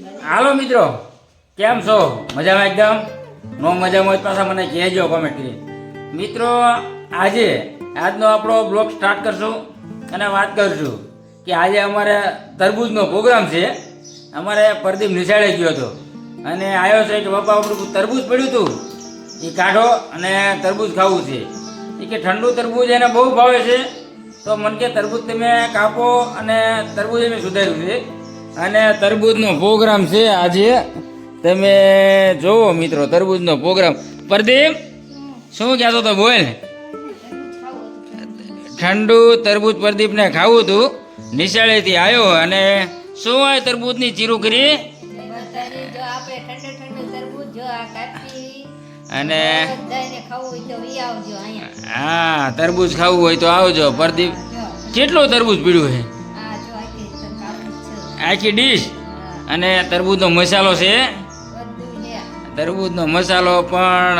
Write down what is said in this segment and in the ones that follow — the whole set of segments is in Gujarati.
હાલો મિત્રો, કેમ છો? મજામાં એકદમ? નો મજામાં હોય પાછા મને કહેજો કોમેન્ટ મિત્રો, આજે, આજનો આપણો બ્લોગ સ્ટાર્ટ કરશું અને વાત કરશું કે આજે અમારે તરબૂજનો પ્રોગ્રામ છે. અમારે પ્રદીપ નિશાળે ગયો હતો. અને આવ્યો છે કે બાપા આપણું તરબૂજ પડ્યું હતું. એ કાઢો અને તરબૂજ ખાવું છે. એ કે ઠંડુ તરબૂજ એને બહુ ભાવે છે. તો મને કે તરબૂજ તમે કાપો અને તરબૂજ અમે સુધાર્યું છે. અને તરબૂજનો પ્રોગ્રામ છે આજે. તમે જોવો મિત્રો તરબૂજનો પ્રોગ્રામ. પ્રદીપ શું કહેતો તો બોલ? ઠંડુ તરબૂજ પ્રદીપને ખાવું હતું નિશાળેથી આવ્યો અને શું હોય તરબૂજની ચીરું કરી અને હા તરબૂજ ખાવું હોય તો આવજો. પ્રદીપ કેટલું તરબૂજ પીડ્યું છે? આખી ડીશ અને તરબૂજનો મસાલો છે. તરબૂજનો મસાલો પણ,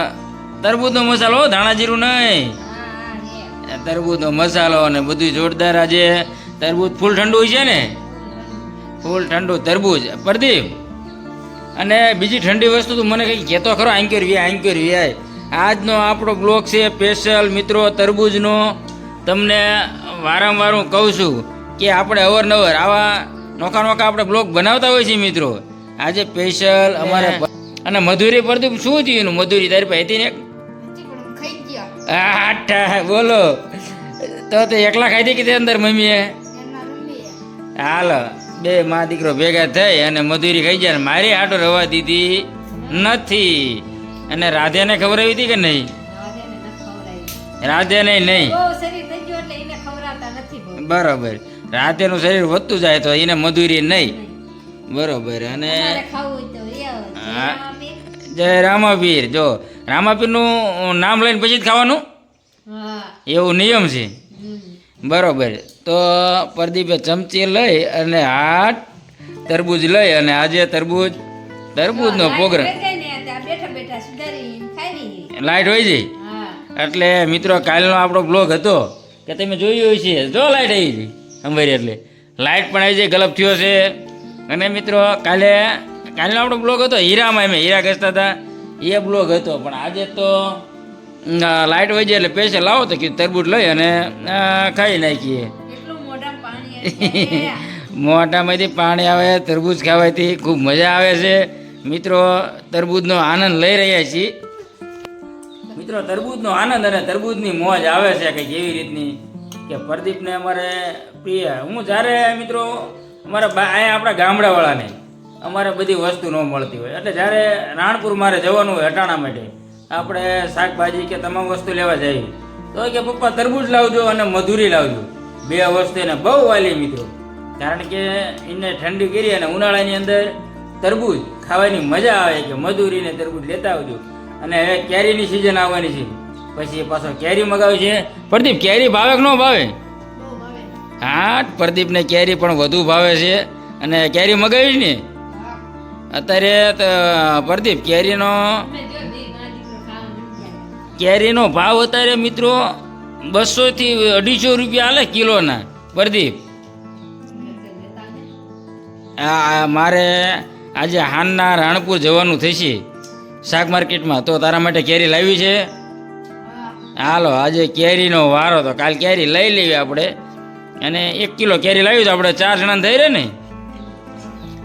તરબૂજનો મસાલો ધાણા જીરું નહીં. તરબૂજનો મસાલો અને બધું જોરદાર આજે તરબૂજ ફૂલ ઠંડુ છે ને? ફૂલ ઠંડુ તરબૂજ. પ્રદીપ, અને બીજી ઠંડી વસ્તુ તું મને કંઈ કહેતો ખરો આંક્યોર વ્યાય આંક્યોર વ્યાય. આજનો આપણો બ્લોગ છે સ્પેશિયલ મિત્રો તરબૂજનો. તમને વારંવાર હું કહું છું કે આપણે અવારનવાર આવા નોખા નોખા આપણે બ્લોગ બનાવતા હોય છે મિત્રો. આજે સ્પેશિયલ અમારે અને મધુરી પ્રદીપ શું થયું એનું? મધુરી તારી પાસે હતી ને ગયો આઠા બોલો. તો તે એકલા ખાઈ દે કે તે અંદર મમ્મીએ? એ હાલ બે મા દીકરો ભેગા થઈ અને મધુરી ખાઈ જાય ને મારી આટો રવા દીધી નથી. અને રાધેને આવી હતી કે નહીં? રાધેને નહીં. નહીં ગયું બરોબર. રાધેનું શરીર વધતું જાય તો એને મધુરી નહીં. બરોબર અને. જય રામાપીર. જો રામાપીરનું નામ લઈને પછી જ ખાવાનું? એવું નિયમ છે. બરોબર તો પ્રદીપે ચમચી લઈ અને હાથ તરબૂજ લઈ અને આજે તરબૂજ તરબૂજનો પ્રોગ્રામ. લાઈટ હોય છે? એટલે મિત્રો કાલનો આપણો બ્લોગ હતો કે તમે જોયું છે જો લાઈટ આવી છે. અંબારી એટલે. લાઇટ પણ આવી જાય ગલપ થયો છે. અને મિત્રો કાલે કાલનો આપણો બ્લોગ હતો હીરામાં અમે હીરા ઘસતા હતા. એ બ્લોગ હતો પણ આજે તો લાઇટ લાઈટ જાય એટલે પૈસે લાવો તો કીધું તરબૂજ લઈ અને ખાઈ નાખીએ. મોટામાંથી પાણી મોઢામાંથી પાણી આવે તરબૂચ ખાવાથી ખૂબ મજા આવે છે. મિત્રો તરબૂચનો આનંદ લઈ રહ્યા છીએ. મિત્રો તરબૂચનો આનંદ અને તરબૂચની મોજ આવે છે કંઈક એવી રીતની. કે પ્રદીપને અમારે પ્રિય. હું જ્યારે મિત્રો અમારા બા અહીંયા આપણા ગામડાવાળાને અમારે બધી વસ્તુ ન મળતી હોય. એટલે જ્યારે રાણપુર મારે જવાનું હોય અટાણા માટે, આપણે શાકભાજી કે તમામ વસ્તુ લેવા જઈએ. તો કે, પપ્પા તરબૂજ લાવજો અને મધુરી લાવજો. બે વસ્તુ એને બહુ વાલી મિત્રો. કારણ કે એને ઠંડી કરી અને ઉનાળાની અંદર તરબૂજ ખાવાની મજા આવે કે મધુરી ને તરબૂચ લેતા આવજો. અને હવે કેરીની સિઝન આવવાની છે. પછી પાછો કેરી મગાવે છે પ્રદીપ, કેરી ભાવે કે ન ભાવે. હા, પ્રદીપને કેરી પણ વધુ ભાવે છે અને કેરી મગાવી ને અત્યારે પ્રદીપ, કેરીનો. કેરીનો ભાવ અત્યારે મિત્રો બસોથી અઢીસો રૂપિયા હાલે કિલોના પ્રદીપ મારે આજે હાનના રાણપુર જવાનું થશે શાક માર્કેટમાં તો તારા માટે કેરી લાવી છે. હાલો, આજે કેરીનો વારો તો કાલ કેરી લઈ લેવી આપણે. અને એક કિલો કેરી લાવી તો આપણે ચાર જણા થઈ રહે ને?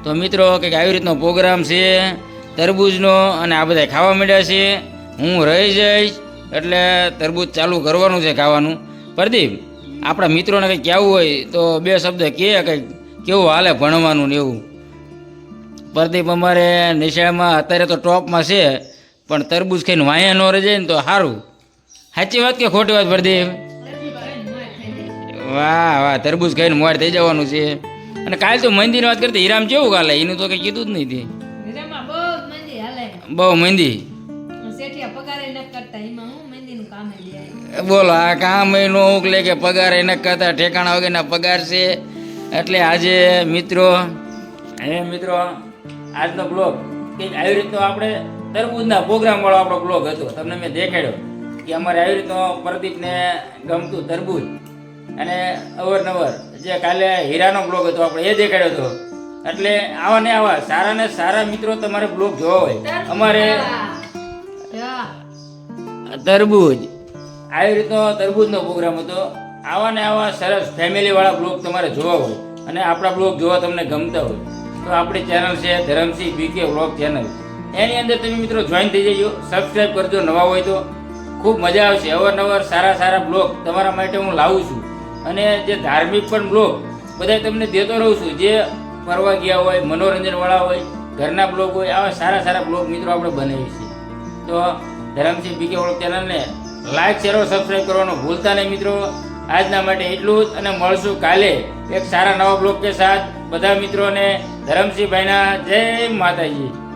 તો મિત્રો, કંઈક આવી રીતનો પ્રોગ્રામ છે, તરબૂજનો, અને આ બધા ખાવા માંડ્યા છે. હું રહી જઈશ, એટલે તરબૂજ ચાલુ કરવાનું છે ખાવાનું. પ્રદીપ, આપણા મિત્રોને કંઈક કહેવું હોય, તો બે શબ્દ કહે, કંઈક કેવું હાલે ભણવાનું ને એવું? પ્રદીપ અમારે નિશાળમાં, અત્યારે તો ટોપમાં છે, પણ તરબૂજ ખાઈને વાયા ન રહી જાય ને તો સારું. સાચી વાત કે ખોટી વાત પ્રદીપ. વાહ વાહ તરબૂજ ખાઈને મોડ થઈ જવાનું છે. અને કાલ તો મહેંદીની વાત કરતી હીરામ કેવું કાલે એનું તો કંઈ કીધું જ નહીં તે. બહુ જાય બોલો આ કામ એનો ઉકલે કે પગાર એને કરતા ઠેકાણા વગરના પગાર છે. એટલે આજે મિત્રો હે મિત્રો આજનો બ્લોગ કંઈક આવી રીતનો આપણે તરબૂજના પ્રોગ્રામ વાળો આપણો બ્લોગ હતો તમને મેં દેખાડ્યો. કે અમારે આવી રીતનો પ્રદીપને ગમતું તરબૂજ અને અવરનવર જે કાલે હીરાનો બ્લોગ હતો આપણે એ દેખાડ્યો હતો. એટલે આવા ને આવા સારા ને સારા મિત્રો તમારે બ્લોગ જોવા હોય. અમારે તરબૂજ આવી રીતનો તરબૂજનો પ્રોગ્રામ હતો. આવા ને આવા સરસ ફેમિલી વાળા બ્લોગ તમારે જોવા હોય. અને આપણા બ્લોગ જોવા તમને ગમતા હોય. તો આપણી ચેનલ છે ધરમસિંહ બીકે બ્લોગ ચેનલ. એની અંદર તમે મિત્રો જોઈન થઈ જજો સબસ્ક્રાઈબ કરજો નવા હોય તો. ખૂબ મજા આવશે. અવારનવાર સારા સારા બ્લોગ તમારા માટે હું લાવું છું. અને જે ધાર્મિક પણ બ્લોગ બધા તમને દેતો રહું છું. જે ફરવા ગયા હોય, મનોરંજનવાળા હોય, ઘરના બ્લોગ હોય, આવા સારા સારા બ્લોગ મિત્રો આપણે બનાવીએ છીએ. તો ધરમસિંહ પીકે ઓળખ ચેનલને લાઈક, શેર સબસ્ક્રાઈબ કરવાનું ભૂલતા નહીં મિત્રો. આજના માટે એટલું જ, અને મળશું કાલે એક સારા નવા બ્લોગ કે સાથ. બધા મિત્રોને ધરમસિંહભાઈના જય માતાજી.